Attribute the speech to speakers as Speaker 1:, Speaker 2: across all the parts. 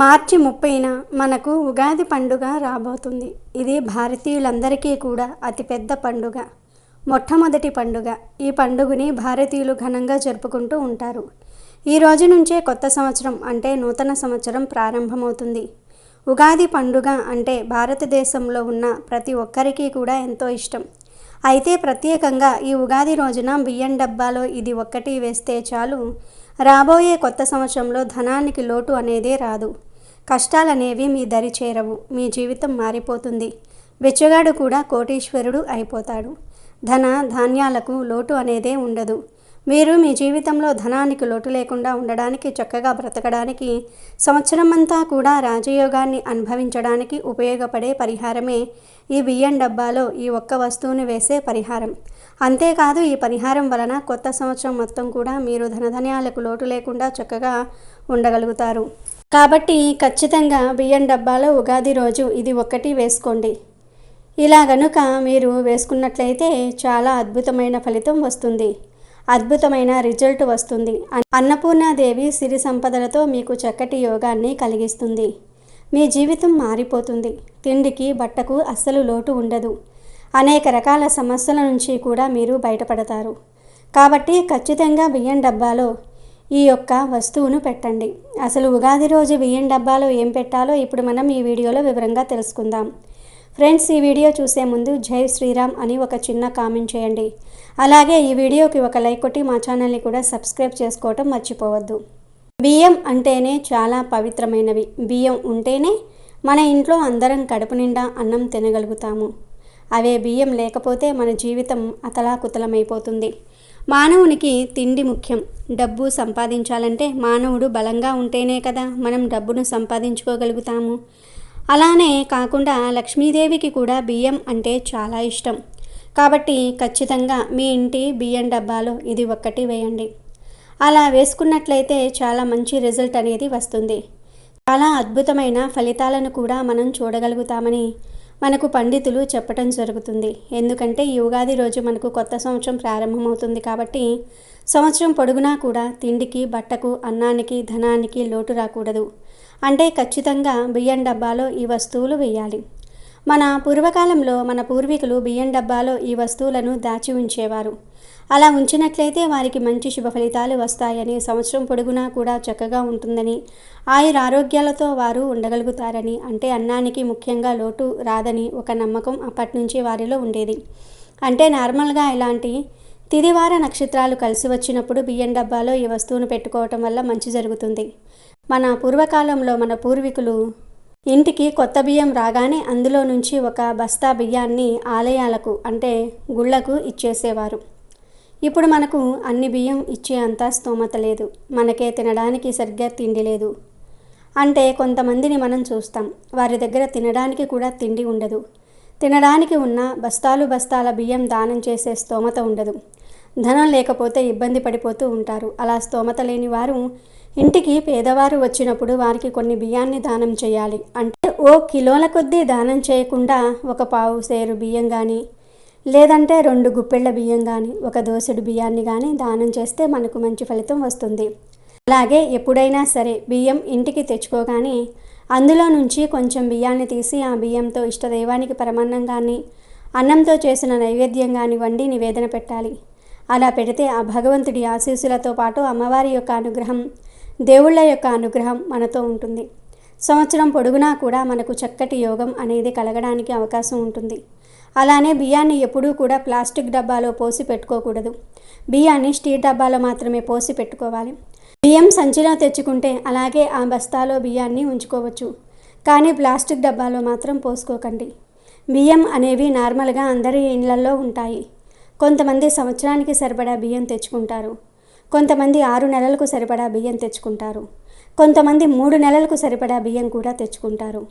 Speaker 1: మార్చి ముప్పైన మనకు ఉగాది పండుగ రాబోతుంది. ఇది భారతీయులందరికీ కూడా అతిపెద్ద పండుగ. మొట్టమొదటి పండుగ. ఈ పండుగని భారతీయులు ఘనంగా జరుపుకుంటూ ఉంటారు. ఈ రోజు నుంచే కొత్త సంవత్సరం అంటే నూతన సంవత్సరం ప్రారంభమవుతుంది. ఉగాది పండుగ అంటే భారతదేశంలో ఉన్న ప్రతి ఒక్కరికి కూడా ఎంతో ఇష్టం. అయితే ప్రత్యేకంగా ఈ ఉగాది రోజున బియ్యం డబ్బాలో ఇది ఒక్కటి వేస్తే చాలు. రాబోయే కొత్త సంవత్సరంలో ధనానికి లోటు అనేదే రాదు. కష్టాలనేవి మీ దరి చేరవు మీ జీవితం మారిపోతుంది. బిచ్చగాడు కూడా కోటీశ్వరుడు అయిపోతాడు. ధన ధాన్యాలకు లోటు అనేదే ఉండదు. మీరు మీ జీవితంలో ధనానికి లోటు లేకుండా ఉండడానికి చక్కగా బ్రతకడానికి సంవత్సరం అంతా కూడా రాజయోగాన్ని అనుభవించడానికి ఉపయోగపడే పరిహారమే ఈ బియ్యం డబ్బాలో ఈ ఒక్క వస్తువుని వేసే పరిహారం. అంతేకాదు ఈ పరిహారం వలన కొత్త సంవత్సరం మొత్తం కూడా మీరు ధనధన్యాలకు లోటు లేకుండా చక్కగా ఉండగలుగుతారు. కాబట్టి ఖచ్చితంగా బియ్యం డబ్బాలో ఉగాది రోజు ఇది ఒక్కటి వేసుకోండి. ఇలా గనుక మీరు వేసుకున్నట్లయితే చాలా అద్భుతమైన ఫలితం వస్తుంది. అద్భుతమైన రిజల్ట్ వస్తుంది. అన్నపూర్ణాదేవి సిరి సంపదలతో మీకు చక్కటి యోగాన్ని కలిగిస్తుంది. మీ జీవితం మారిపోతుంది. తిండికి బట్టకు అస్సలు లోటు ఉండదు. అనేక రకాల సమస్యల నుంచి కూడా మీరు బయటపడతారు. కాబట్టి ఖచ్చితంగా బియ్యం డబ్బాలో ఈ యొక్క వస్తువును పెట్టండి. అసలు ఉగాది రోజు బియ్యం డబ్బాలో ఏం పెట్టాలో ఇప్పుడు మనం ఈ వీడియోలో వివరంగా తెలుసుకుందాం. ఫ్రెండ్స్ ఈ వీడియో చూసే ముందు జై శ్రీరామ్ అని ఒక చిన్న కామెంట్ చేయండి. అలాగే ఈ వీడియోకి ఒక లైక్ కొట్టి మా ఛానల్ని కూడా సబ్స్క్రైబ్ చేసుకోవటం మర్చిపోవద్దు. బియ్యం అంటేనే చాలా పవిత్రమైనవి. బియ్యం ఉంటేనే మన ఇంట్లో అందరం కడుపు నిండా అన్నం తినగలుగుతాము. అవే బియ్యం లేకపోతే మన జీవితం అతలాకుతలమైపోతుంది. మానవునికి తిండి ముఖ్యం. డబ్బు సంపాదించాలంటే మానవుడు బలంగా ఉంటేనే కదా మనం డబ్బును సంపాదించుకోగలుగుతాము. అలానే కాకుండా లక్ష్మీదేవికి కూడా బియ్యం అంటే చాలా ఇష్టం. కాబట్టి ఖచ్చితంగా మీ ఇంటి బియ్యం డబ్బాలో ఇది ఒక్కటి వేయండి. అలా వేసుకున్నట్లయితే చాలా మంచి రిజల్ట్ అనేది వస్తుంది. చాలా అద్భుతమైన ఫలితాలను కూడా మనం చూడగలుగుతామని మనకు పండితులు చెప్పటం జరుగుతుంది. ఎందుకంటే ఈ ఉగాది రోజు మనకు కొత్త సంవత్సరం ప్రారంభమవుతుంది కాబట్టి సంవత్సరం పొడుగునా కూడా తిండికి బట్టకు అన్నానికి ధనానికి లోటు రాకూడదు. అంటే ఖచ్చితంగా బియ్యం డబ్బాలో ఈ వస్తువులు వేయాలి మన పూర్వకాలంలో మన పూర్వీకులు బియ్యం డబ్బాలో ఈ వస్తువులను దాచి ఉంచేవారు. అలా ఉంచినట్లయితే వారికి మంచి శుభ ఫలితాలు వస్తాయని సంవత్సరం పొడుగునా కూడా చక్కగా ఉంటుందని ఆయుర ఆరోగ్యాలతో వారు ఉండగలుగుతారని అంటే అన్నానికి ముఖ్యంగా లోటు రాదని ఒక నమ్మకం అప్పటి నుంచి వారిలో ఉండేది. అంటే నార్మల్గా ఇలాంటి తిదివార నక్షత్రాలు కలిసి వచ్చినప్పుడు బియ్యం డబ్బాలో ఈ వస్తువును పెట్టుకోవటం వల్ల మంచి జరుగుతుంది. మన పూర్వకాలంలో మన పూర్వీకులు ఇంటికి కొత్త బియ్యం రాగానే అందులో నుంచి ఒక బస్తా బియ్యాన్ని ఆలయాలకు అంటే గుళ్ళకు ఇచ్చేసేవారు. ఇప్పుడు మనకు అన్ని బియ్యం ఇచ్చే అంత స్తోమత లేదు. మనకే తినడానికి సరిగ్గా తిండి లేదు. అంటే కొంతమందిని మనం చూస్తాం. వారి దగ్గర తినడానికి కూడా తిండి ఉండదు. తినడానికి ఉన్న బస్తాలు బస్తాల బియ్యం దానం చేసే స్తోమత ఉండదు. ధనం లేకపోతే ఇబ్బంది పడిపోతూ ఉంటారు. అలా స్తోమత లేని వారు ఇంటికి పేదవారు వచ్చినప్పుడు వారికి కొన్ని బియ్యాన్ని దానం చేయాలి. అంటే ఓ కిలోల కొద్దీ దానం చేయకుండా ఒక పావు సేరు బియ్యం కానీ లేదంటే రెండు గుప్పెళ్ళ బియ్యం కానీ ఒక దోసెడు బియ్యాన్ని కానీ దానం చేస్తే మనకు మంచి ఫలితం వస్తుంది. అలాగే ఎప్పుడైనా సరే బియ్యం ఇంటికి తెచ్చుకోగానే అందులో నుంచి కొంచెం బియ్యాన్ని తీసి ఆ బియ్యంతో ఇష్టదైవానికి పరమాన్నం కానీ అన్నంతో చేసిన నైవేద్యం కానీ వండి నివేదన పెట్టాలి. అలా పెడితే ఆ భగవంతుడి ఆశీస్సులతో పాటు అమ్మవారి యొక్క అనుగ్రహం దేవుళ్ళ యొక్క అనుగ్రహం మనతో ఉంటుంది. సంవత్సరం పొడుగునా కూడా మనకు చక్కటి యోగం అనేది కలగడానికి అవకాశం ఉంటుంది. అలానే బియ్యాన్ని ఎప్పుడూ కూడా ప్లాస్టిక్ డబ్బాలో పోసి పెట్టుకోకూడదు. బియ్యాన్ని స్టీల్ డబ్బాలో మాత్రమే పోసి పెట్టుకోవాలి. బియ్యం సంచిలో తెచ్చుకుంటే అలాగే ఆ బస్తాలో బియ్యాన్ని ఉంచుకోవచ్చు. కానీ ప్లాస్టిక్ డబ్బాలో మాత్రం పోసుకోకండి. బియ్యం అనేవి నార్మల్గా అందరి ఇళ్ళలో ఉంటాయి. కొంతమంది సంవత్సరానికి సరిపడా బియ్యం తెచ్చుకుంటారు. కొంతమంది ఆరు నెలలకు సరిపడా బియ్యం తెచ్చుకుంటారు. కొంతమంది మూడు నెలలకు సరిపడా బియ్యం కూడా తెచ్చుకుంటారు.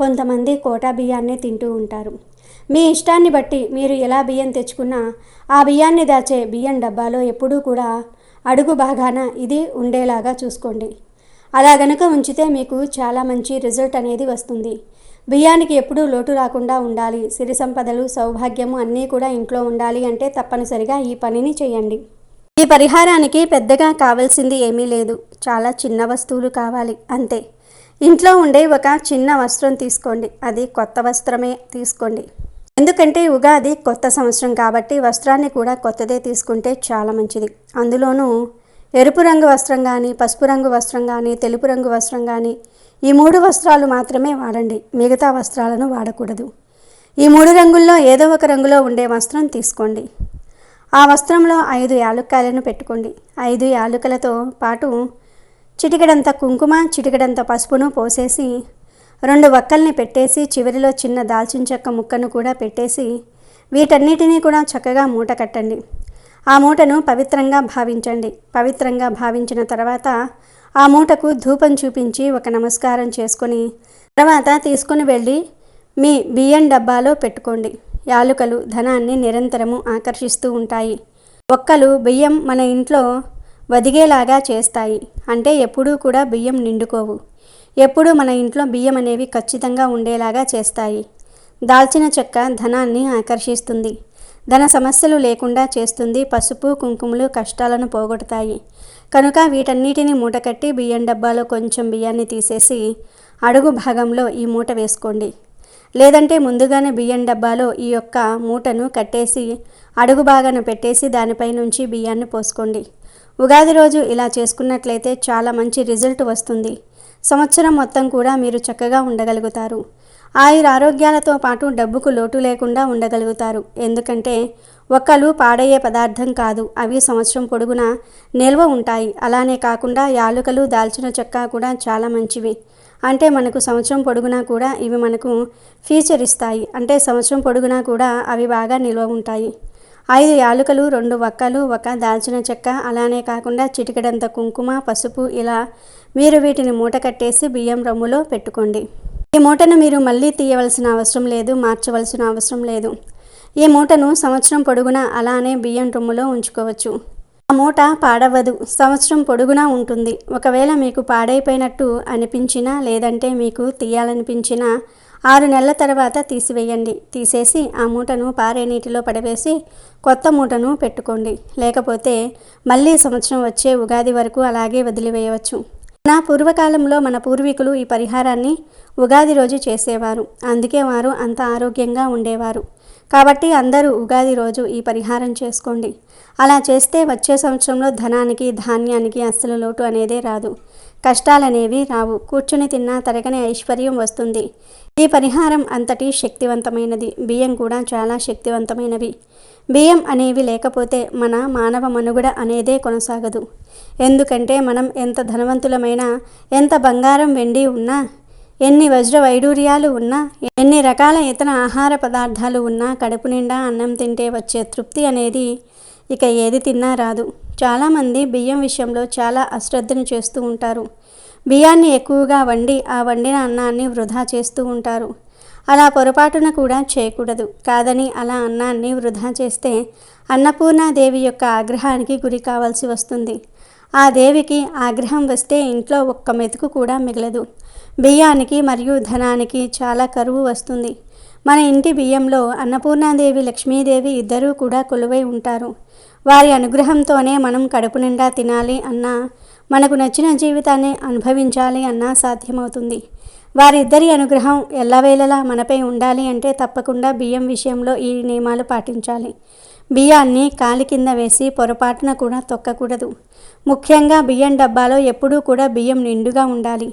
Speaker 1: కొంతమంది కోటా బియ్యాన్నే తింటూ ఉంటారు. మీ ఇష్టాన్ని బట్టి మీరు ఎలా బియ్యం తెచ్చుకున్నా ఆ బియ్యాన్ని దాచే బియ్యం డబ్బాలో ఎప్పుడూ కూడా అడుగు బాగాన ఇది ఉండేలాగా చూసుకోండి. అలా గనుక ఉంచితే మీకు చాలా మంచి రిజల్ట్ అనేది వస్తుంది. బియ్యానికి ఎప్పుడూ లోటు రాకుండా ఉండాలి. సిరి సంపదలు సౌభాగ్యము అన్నీ కూడా ఇంట్లో ఉండాలి అంటే తప్పనిసరిగా ఈ పనిని చేయండి. ఈ పరిహారానికి పెద్దగా కావాల్సింది ఏమీ లేదు. చాలా చిన్న వస్తువులు కావాలి అంతే. ఇంట్లో ఉండే ఒక చిన్న వస్త్రం తీసుకోండి. అది కొత్త వస్త్రమే తీసుకోండి. ఎందుకంటే ఉగాది కొత్త సంవత్సరం కాబట్టి వస్త్రాన్ని కూడా కొత్తదే తీసుకుంటే చాలా మంచిది. అందులోనూ ఎరుపు రంగు వస్త్రం కానీ పసుపు రంగు వస్త్రం కానీ తెలుపు రంగు వస్త్రం కానీ ఈ మూడు వస్త్రాలు మాత్రమే వాడండి. మిగతా వస్త్రాలను వాడకూడదు. ఈ మూడు రంగుల్లో ఏదో ఒక రంగులో ఉండే వస్త్రం తీసుకోండి. ఆ వస్త్రంలో ఐదు యాలుక్కాయలను పెట్టుకోండి. ఐదు యాలుకలతో పాటు చిటికడంత కుంకుమ చిటికడంత పసుపును పోసేసి రెండు వక్కల్ని పెట్టేసి చివరిలో చిన్న దాల్చిన చెక్క ముక్కను కూడా పెట్టేసి వీటన్నిటినీ కూడా చక్కగా మూట కట్టండి. ఆ మూటను పవిత్రంగా భావించండి. పవిత్రంగా భావించిన తర్వాత ఆ మూటకు ధూపం చూపించి ఒక నమస్కారం చేసుకొని తర్వాత తీసుకుని వెళ్ళి మీ బియ్యం డబ్బాలో పెట్టుకోండి. యాలుకలు ధనాన్ని నిరంతరము ఆకర్షిస్తూ ఉంటాయి. ఒక్కలు బియ్యం మన ఇంట్లో వదిగేలాగా చేస్తాయి. అంటే ఎప్పుడూ కూడా బియ్యం నిండుకోవు. ఎప్పుడూ మన ఇంట్లో బియ్యం అనేవి ఖచ్చితంగా ఉండేలాగా చేస్తాయి. దాల్చిన చెక్క ధనాన్ని ఆకర్షిస్తుంది. ధన సమస్యలు లేకుండా చేస్తుంది. పసుపు కుంకుమలు కష్టాలను పోగొడతాయి. కనుక వీటన్నిటిని మూటకట్టి బియ్యం డబ్బాలో కొంచెం బియ్యాన్ని తీసేసి అడుగు భాగంలో ఈ మూట వేసుకోండి. లేదంటే ముందుగానే బియ్యం డబ్బాలో ఈ యొక్క మూటను కట్టేసి అడుగు భాగాన పెట్టేసి దానిపై నుంచి బియ్యాన్ని పోసుకోండి. ఉగాది రోజు ఇలా చేసుకున్నట్లయితే చాలా మంచి రిజల్ట్ వస్తుంది. సంవత్సరం మొత్తం కూడా మీరు చక్కగా ఉండగలుగుతారు. ఆయుర ఆరోగ్యాలతో పాటు డబ్బుకు లోటు లేకుండా ఉండగలుగుతారు. ఎందుకంటే ఒక్కలు పాడయ్యే పదార్థం కాదు. అవి సంవత్సరం పొడుగునా నిల్వ ఉంటాయి. అలానే కాకుండా యాలుకలు దాల్చిన చెక్క కూడా చాలా మంచివి. అంటే మనకు సంవత్సరం పొడుగునా కూడా ఇవి మనకు ఫీచర్ ఇస్తాయి. అంటే సంవత్సరం పొడుగునా కూడా అవి బాగా నిల్వ ఉంటాయి. ఐదు యాలుకలు రెండు వక్కలు ఒక దాల్చిన చెక్క అలానే కాకుండా చిటికెడంత కుంకుమ పసుపు ఇలా మీరు వీటిని మూట కట్టేసి బియ్యం రమ్ములో పెట్టుకోండి. ఈ మూటను మీరు మళ్ళీ తీయవలసిన అవసరం లేదు మార్చవలసిన అవసరం లేదు. ఈ మూటను సంవత్సరం పొడుగునా అలానే బియ్యం రొమ్ములో ఉంచుకోవచ్చు. ఆ మూట పాడవదు. సంవత్సరం పొడుగునా ఉంటుంది. ఒకవేళ మీకు పాడైపోయినట్టు అనిపించినా లేదంటే మీకు తీయాలనిపించినా ఆరు నెలల తర్వాత తీసివేయండి. తీసేసి ఆ మూటను పారే నీటిలో పడవేసి కొత్త మూటను పెట్టుకోండి. లేకపోతే మళ్ళీ సంవత్సరం వచ్చే ఉగాది వరకు అలాగే వదిలివేయవచ్చు. నా పూర్వకాలంలో మన పూర్వీకులు ఈ పరిహారాన్ని ఉగాది రోజు చేసేవారు. అందుకే వారు అంత ఆరోగ్యంగా ఉండేవారు. కాబట్టి అందరూ ఉగాది రోజు ఈ పరిహారం చేసుకోండి. అలా చేస్తే వచ్చే సంవత్సరంలో ధనానికి ధాన్యానికి అస్సలు లోటు అనేదే రాదు. కష్టాలనేవి రావు. కూర్చుని తిన్నా తరగని ఐశ్వర్యం వస్తుంది. ఈ పరిహారం అంతటి శక్తివంతమైనది. బియ్యం కూడా చాలా శక్తివంతమైనవి. బియ్యం అనేవి లేకపోతే మన మానవ మనుగడ అనేదే కొనసాగదు. ఎందుకంటే మనం ఎంత ధనవంతులమైనా ఎంత బంగారం వెండి ఉన్నా ఎన్ని వజ్ర వైడూర్యాలు ఉన్నా ఎన్ని రకాల ఇతర ఆహార పదార్థాలు ఉన్నా కడుపు నిండా అన్నం తింటే వచ్చే తృప్తి అనేది ఇక ఏది తిన్నా రాదు. చాలామంది బియ్యం విషయంలో చాలా అశ్రద్ధను చేస్తూ ఉంటారు. బియ్యాన్ని ఎక్కువగా వండి ఆ వండిన అన్నాన్ని వృధా చేస్తూ ఉంటారు. అలా పొరపాటున కూడా చేయకూడదు. కాదని అలా అన్నాన్ని వృధా చేస్తే అన్నపూర్ణాదేవి యొక్క ఆగ్రహానికి గురి కావాల్సి వస్తుంది. ఆ దేవికి ఆగ్రహం వస్తే ఇంట్లో ఒక్క మెతుకు కూడా మిగలదు. బియ్యానికి మరియు ధనానికి చాలా కరువు వస్తుంది. మన ఇంటి బియ్యంలో అన్నపూర్ణాదేవి లక్ష్మీదేవి ఇద్దరూ కూడా కొలువై ఉంటారు. వారి అనుగ్రహంతోనే మనం కడుపు నిండా తినాలి అన్నా మనకు నచ్చిన జీవితాన్ని అనుభవించాలి అన్నా సాధ్యమవుతుంది. వారిద్దరి అనుగ్రహం ఎల్లవేళలా మనపై ఉండాలి అంటే తప్పకుండా బియ్యం విషయంలో ఈ నియమాలు పాటించాలి. బియ్యాన్ని కాలి కింద వేసి పొరపాటున కూడా తొక్కకూడదు. ముఖ్యంగా బియ్యం డబ్బాలో ఎప్పుడూ కూడా బియ్యం నిండుగా ఉండాలి.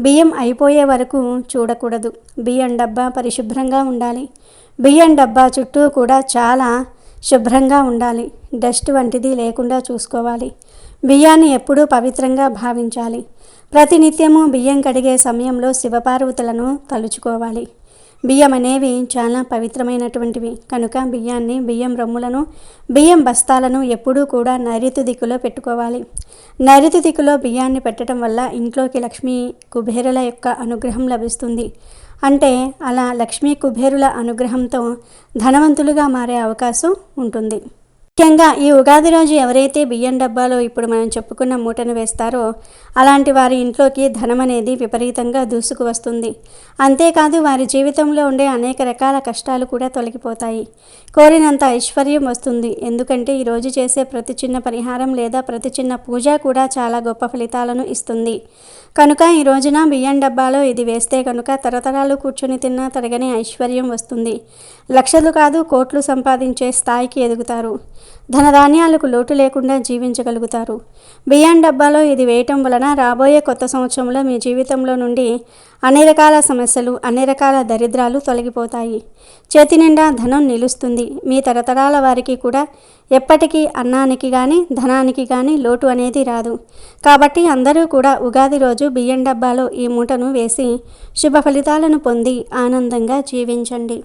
Speaker 1: బియ్యం అయిపోయే వరకు చూడకూడదు. బియ్యం డబ్బా పరిశుభ్రంగా ఉండాలి. బియ్యం డబ్బా చుట్టూ కూడా చాలా శుభ్రంగా ఉండాలి. డస్ట్ వంటిది లేకుండా చూసుకోవాలి. బియ్యాన్ని ఎప్పుడూ పవిత్రంగా భావించాలి. ప్రతినిత్యము బియ్యం కడిగే సమయంలో శివపార్వతులను తలుచుకోవాలి. బియ్యం అనేవి చాలా పవిత్రమైనటువంటివి. కనుక బియ్యాన్ని బియ్యం రొమ్ములను బియ్యం బస్తాలను ఎప్పుడూ కూడా నైరుతి దిక్కులో పెట్టుకోవాలి. నైరుతి దిక్కులో బియ్యాన్ని పెట్టడం వల్ల ఇంట్లోకి లక్ష్మీ కుబేరుల యొక్క అనుగ్రహం లభిస్తుంది. అంటే అలా లక్ష్మీ కుబేరుల అనుగ్రహంతో ధనవంతులుగా మారే అవకాశం ఉంటుంది. ముఖ్యంగా ఈ ఉగాది రోజు ఎవరైతే బియ్యం డబ్బాలో ఇప్పుడు మనం చెప్పుకున్న మూటను వేస్తారో అలాంటి వారి ఇంట్లోకి ధనం అనేది విపరీతంగా దూసుకు వస్తుంది. అంతేకాదు వారి జీవితంలో ఉండే అనేక రకాల కష్టాలు కూడా తొలగిపోతాయి. కోరినంత ఐశ్వర్యం వస్తుంది. ఎందుకంటే ఈరోజు చేసే ప్రతి చిన్న పరిహారం లేదా ప్రతి చిన్న పూజ కూడా చాలా గొప్ప ఫలితాలను ఇస్తుంది. కనుక ఈ రోజున బియ్యం డబ్బాలో ఇది వేస్తే కనుక తరతరాలు కూర్చొని తిన్నా తరగని ఐశ్వర్యం వస్తుంది. లక్షలు కాదు కోట్లు సంపాదించే స్థాయికి ఎదుగుతారు. ధనధాన్యాలకు లోటు లేకుండా జీవించగలుగుతారు. బియ్యం డబ్బాలో ఇది వేయటం వలన రాబోయే కొత్త సంవత్సరంలో మీ జీవితంలో నుండి అన్ని రకాల సమస్యలు అన్ని రకాల దరిద్రాలు తొలగిపోతాయి. చేతి నిండా ధనం నిలుస్తుంది. మీ తరతరాల వారికి కూడా ఎప్పటికీ అన్నానికి కానీ ధనానికి కానీ లోటు అనేది రాదు. కాబట్టి అందరూ కూడా ఉగాది రోజు బియ్యం డబ్బాలో ఈ మూటను వేసి శుభ ఫలితాలను పొంది ఆనందంగా జీవించండి.